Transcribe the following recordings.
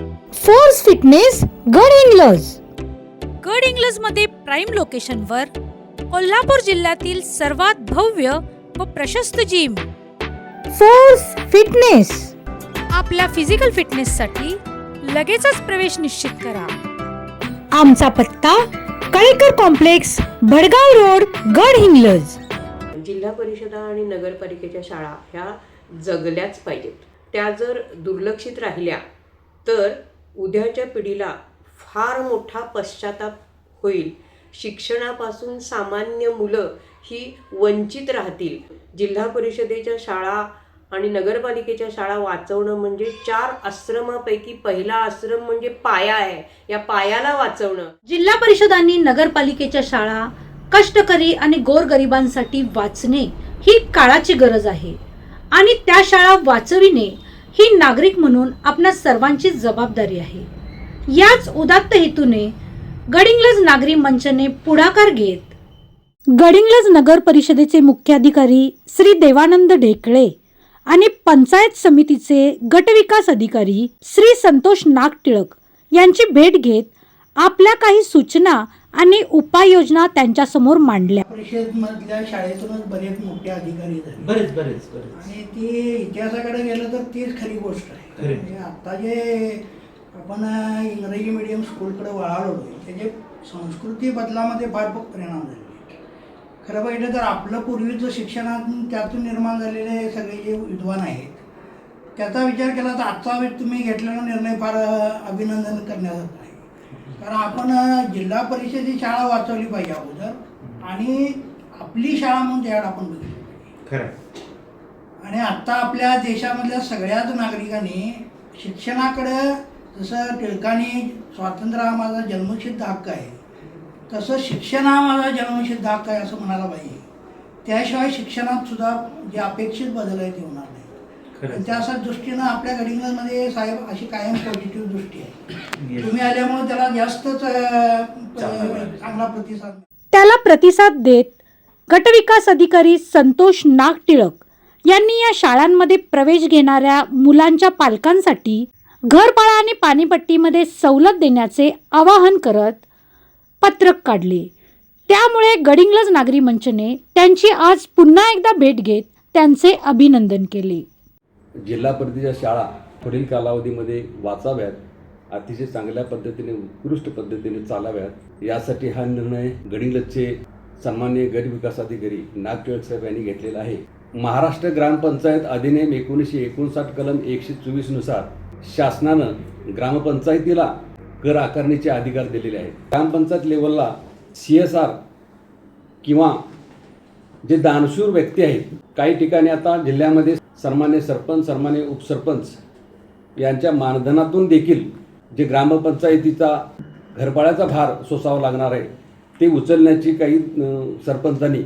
Force fitness गड इंग्लज गड इंग्लजमध्ये prime लोकेशनवर कोल्हापूर जिल्ह्यातील सर्वात भव्य व प्रशस्त जिम फोर्स फिटनेस आपल्या फिजिकल फिटनेससाठी लगेचच प्रवेश निश्चित करा. आमचा पत्ता कळेकर कॉम्प्लेक्स भडगाव रोड गड इंग्लज जिल्हा परिषदा आणि नगरपालिकेच्या शाळा ह्या जगल्याच पाहिजेत. त्या जर दुर्लक्षित राहिल्या तर उद्याच्या पिढीला फार मोठा पश्चाताप होईल. शिक्षणापासून सामान्य मुलं ही वंचित राहतील. जिल्हा परिषदेच्या शाळा आणि नगरपालिकेच्या शाळा वाचवणं म्हणजे चार आश्रमापैकी पहिला आश्रम म्हणजे पाया आहे. या पायाला वाचवणं. जिल्हा परिषदांनी नगरपालिकेच्या शाळा कष्टकरी आणि गोरगरिबांसाठी वाचणे ही काळाची गरज आहे. आणि त्या शाळा वाचविणे ही नागरिक म्हणून आपणा सर्वांची जबाबदारी आहे. याच उदात्त हेतूने गडिंग्लज नागरी मंचने पुढाकार घेत गडिंग्लज नगर परिषदेचे मुख्याधिकारी श्री देवानंद ढेकळे आणि पंचायत समितीचे गटविकास अधिकारी श्री संतोष नागटिळक यांची भेट घेत आपल्या काही सूचना आणि उपाययोजना त्यांच्यासमोर मांडल्या. परिषदमधल्या शाळेतूनच बरेच मोठे अधिकारी झाले. बरेच बरेच बरेच. आणि ती इतिहासाकडे गेलं तर तीच खरी गोष्ट आहे. खरी. म्हणजे आता जे आपण इंग्रजी मिडियम स्कूलकडे वळालो त्याचे संस्कृती बदलामध्ये फार परिणाम झाले खरं पाहिलं तर आपलं पूर्वीचं शिक्षणातून त्यातून निर्माण झालेले सगळे जे विद्वान आहेत त्याचा विचार केला तर आजचा वेळ तुम्ही घेतलेला निर्णय फार अभिनंदन करण्यासारखा आहे. कारण आपण जिल्हा परिषदेची शाळा वाचवली पाहिजे अगोदर. आणि आपली शाळा म्हणून त्याकडे आपण बघितली खरं. आणि आत्ता आपल्या देशामधल्या सगळ्याच नागरिकांनी शिक्षणाकडं जसं टिळकांनी स्वातंत्र्य हा माझा जन्मसिद्ध हक्क आहे तसं शिक्षण हा माझा जन्मसिद्ध हक्क आहे असं म्हणायला पाहिजे. त्याशिवाय शिक्षणात सुद्धा जे अपेक्षित बदल आहे ते होणार नाही खरं आणि त्या दृष्टीनं आपल्या गडिंगमध्ये साहेब अशी कायम पॉझिटिव्ह दृष्टी आहे. तुम्ही आल्यामुळे त्याला जास्तच चांगला प्रतिसाद. त्याला प्रतिसाद देत गटविकास अधिकारी संतोष नागटिळक यांनी या शाळांमध्ये प्रवेश घेणाऱ्या मुलांच्या पालकांसाठी घरपाळा आणि पाणीपट्टीमध्ये सवलत देण्याचे आवाहन करत पत्रक काढले. त्यामुळे गडिंग्लज नागरी मंचने त्यांची आज पुन्हा एकदा भेट घेत त्यांचे अभिनंदन केले. जिल्हा परिषदेच्या शाळा पुढील कालावधीमध्ये वाचाव्यात अतिशय चांगल्या पद्धतीने उत्कृष्ट पद्धतीने चालाव्यात. यासाठी हा निर्णय गडिंग्लजचे सन्मान्य गट विकास अधिकारी नागटिळक साहेब यांनी घेतलेला आहे. महाराष्ट्र ग्रामपंचायत अधिनियम एकोणीसशे एकोणसाठ कलम एकशे चोवीसनुसार शासनानं ग्रामपंचायतीला कर आकारणीचे अधिकार दिलेले आहेत. ग्रामपंचायत लेवलला सी एस आर किंवा जे दानशूर व्यक्ती आहेत काही ठिकाणी आता जिल्ह्यामध्ये सन्मान्य सरपंच सन्मान्य उपसरपंच यांच्या मानधनातून देखील जे ग्रामपंचायतीचा घरपाळ्याचा भार सोसावा लागणार आहे ते उचलण्याची काही सरपंचांनी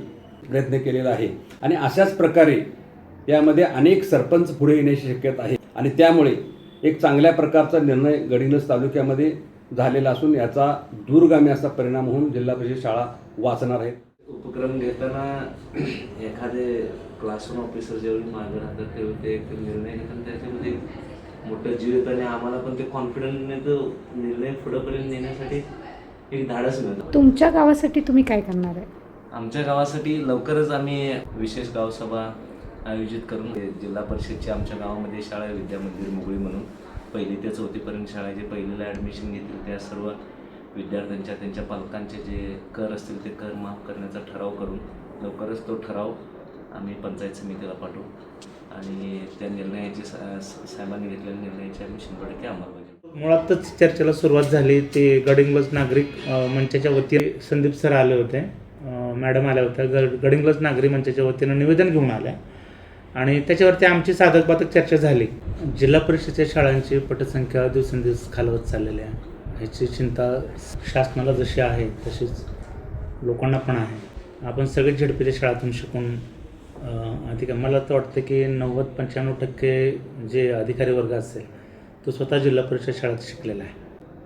प्रयत्न केलेला आहे. आणि अशाच प्रकारे यामध्ये अनेक सरपंच पुढे येण्याची शक्यता आहे. आणि त्यामुळे एक चांगल्या प्रकारचा निर्णय गडिंग्लज तालुक्यामध्ये झालेला असून याचा दूरगामी असा परिणाम होऊन जिल्हा परिषद शाळा वाचणार आहेत उपक्रम घेताना एखादे क्लासरूम ऑफिसर जेवढी मागे राहतात तेव्हा ते एक निर्णय घेतात. त्याच्यामध्ये मोठं जीव येतं आणि आम्हाला पण ते कॉन्फिडन्सने तो निर्णय पुढंपर्यंत नेण्यासाठी एक धाडस मिळतं. तुमच्या गावासाठी तुम्ही काय करणार आहे? आमच्या गावासाठी लवकरच आम्ही विशेष गावसभा आयोजित करून ते जिल्हा परिषदची आमच्या गावामध्ये शाळा आहे विद्या मंदिर मुगळी म्हणून. पहिली ते चौथीपर्यंत शाळा जे पहिलीला ॲडमिशन घेतील त्या सर्व विद्यार्थ्यांच्या त्यांच्या पालकांचे जे कर असतील ते कर माफ करण्याचा ठराव करून लवकरच तो ठराव आम्ही पंचायत समितीला पाठवू. आणि त्या निर्णयाची सा- साहेबांनी घेतलेल्या निर्णयाची आम्ही शंभर टक्के अंमलबजावणी मुळातच चर्चेला सुरुवात झाली. ते गडिंग्लज नागरिक मंचाच्या वतीने संदीप सर आले होते. मॅडम आल्या होत्या. ग गडिंग्लज नागरी मंचाच्या वतीनं निवेदन घेऊन आल्या. आणि त्याच्यावरती आमची साधक बाधक चर्चा झाली. जिल्हा परिषदेच्या शाळांची पटसंख्या दिवसेंदिवस खालवत चाललेली आहे. ह्याची चिंता शासनाला जशी आहे तशीच लोकांना पण आहे. आपण सगळे झडपीच्या शाळातून शिकून अ, अधिक मला तर वाटतं की नव्वद पंच्याण्णव टक्के जे अधिकारी वर्ग असेल तो स्वतः जिल्हा परिषद शाळेत शिकलेला आहे.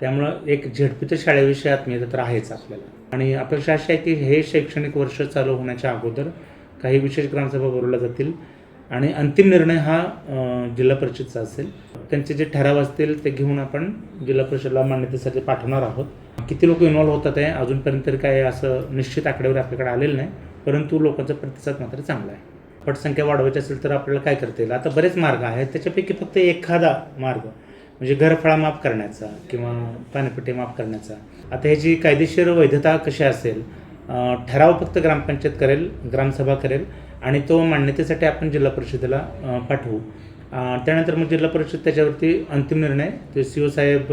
त्यामुळं एक झेडपीच्या शाळेविषयी आत्मीयता तर आहेच आपल्याला. आणि अपेक्षा अशी आहे की हे शैक्षणिक वर्ष चालू होण्याच्या अगोदर काही विशेष ग्रामसभा भरवल्या जातील. आणि अंतिम निर्णय हा जिल्हा परिषदचा असेल. त्यांचे जे ठराव असतील ते घेऊन आपण जिल्हा परिषदला मान्यतेसाठी पाठवणार आहोत. किती लोक इन्व्हॉल्व्ह होतात आहे अजूनपर्यंत तरी काय असं निश्चित आकडेवारी आपल्याकडे आलेलं नाही परंतु लोकांचा प्रतिसाद मात्र चांगला आहे. पटसंख्या वाढवायची असेल तर आपल्याला काय करता येईल? आता बरेच मार्ग आहेत त्याच्यापैकी फक्त एखादा मार्ग म्हणजे घरफळा माफ करण्याचा किंवा पाणीपट्टी माफ करण्याचा. आता ह्याची कायदेशीर वैधता कशी असेल? ठराव फक्त ग्रामपंचायत करेल ग्रामसभा करेल आणि तो मान्यतेसाठी आपण जिल्हा परिषदेला पाठवू. त्यानंतर मग जिल्हा परिषद त्याच्यावरती अंतिम निर्णय ते सी ओ साहेब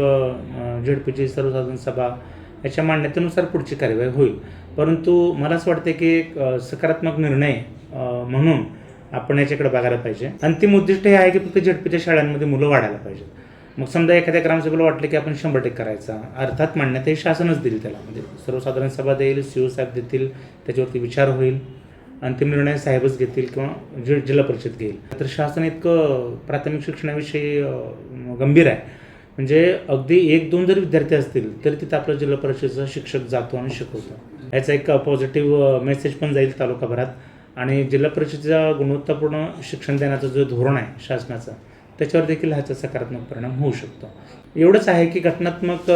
झेडपीची सर्वसाधारण सभा याच्या मान्यतेनुसार पुढची कार्यवाही होईल. परंतु मला असं वाटतं की एक सकारात्मक निर्णय म्हणून आपण याच्याकडे बघायला पाहिजे. अंतिम उद्दिष्ट हे आहे की फक्त झेडपीच्या शाळांमध्ये मुलं वाढायला पाहिजेत. मग समजा एखाद्या ग्रामसभेला वाटलं की आपण शंभर टक्के करायचा अर्थात मान्यता ही शासनच देईल त्याला. म्हणजे सर्वसाधारण सभा देईल सी ओ साहेब देतील त्याच्यावरती विचार होईल. अंतिम निर्णय साहेबच घेतील किंवा जि जिल्हा परिषद घेईल. तर शासन इतकं प्राथमिक शिक्षणाविषयी गंभीर आहे. म्हणजे अगदी एक दोन जर विद्यार्थी असतील तरी तिथं आपलं जिल्हा परिषदेचा शिक्षक जातो आणि शिकवतो. याचा एक पॉझिटिव्ह मेसेज पण जाईल तालुकाभरात. आणि जिल्हा परिषदेचा गुणवत्तापूर्ण शिक्षण देण्याचं जो धोरण आहे शासनाचं त्याच्यावर देखील ह्याचा सकारात्मक परिणाम होऊ शकतो. एवढंच आहे की घटनात्मक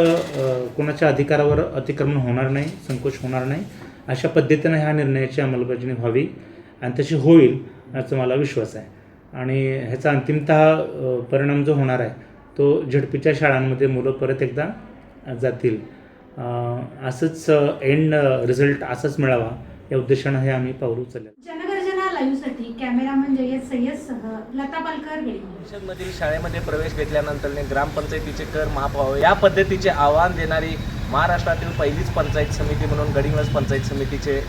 कोणाच्या अधिकारावर अतिक्रमण होणार नाही संकोच होणार नाही. अशा पद्धतीनं ह्या निर्णयाची अंमलबजावणी व्हावी आणि तशी होईल याचा मला विश्वास आहे. आणि ह्याचा अंतिमतः परिणाम जो होणार आहे तो झडपीच्या शाळांमध्ये मुलं परत एकदा जातील. असंच एंड रिझल्ट असाच मिळावा या उद्देशानं हे आम्ही पाऊल उचललं. कॅमेरामन सय्यदसह लता पालकर गडिंग मधील शाळेमध्ये प्रवेश घेतल्यानंतर ग्रामपंचायतीचे कर माफ व्हावे या पद्धतीचे आव्हान देणारी महाराष्ट्रातील पहिलीच पंचायत समिती म्हणून गडिंग्लज पंचायत समितीचे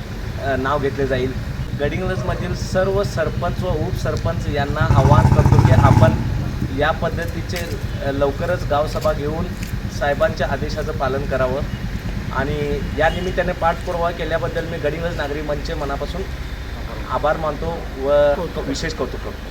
नाव घेतले जाईल. गडिंग्लजमधील सर्व सरपंच व उपसरपंच यांना आव्हान करतो की आपण या पद्धतीचे लवकरच गावसभा घेऊन साहेबांच्या आदेशाचं पालन करावं. आणि या निमित्ताने पाठपुरावा केल्याबद्दल मी गडिंग्लज नागरी मंच मनापासून आभार मानतो व विशेष कौतुक करतो.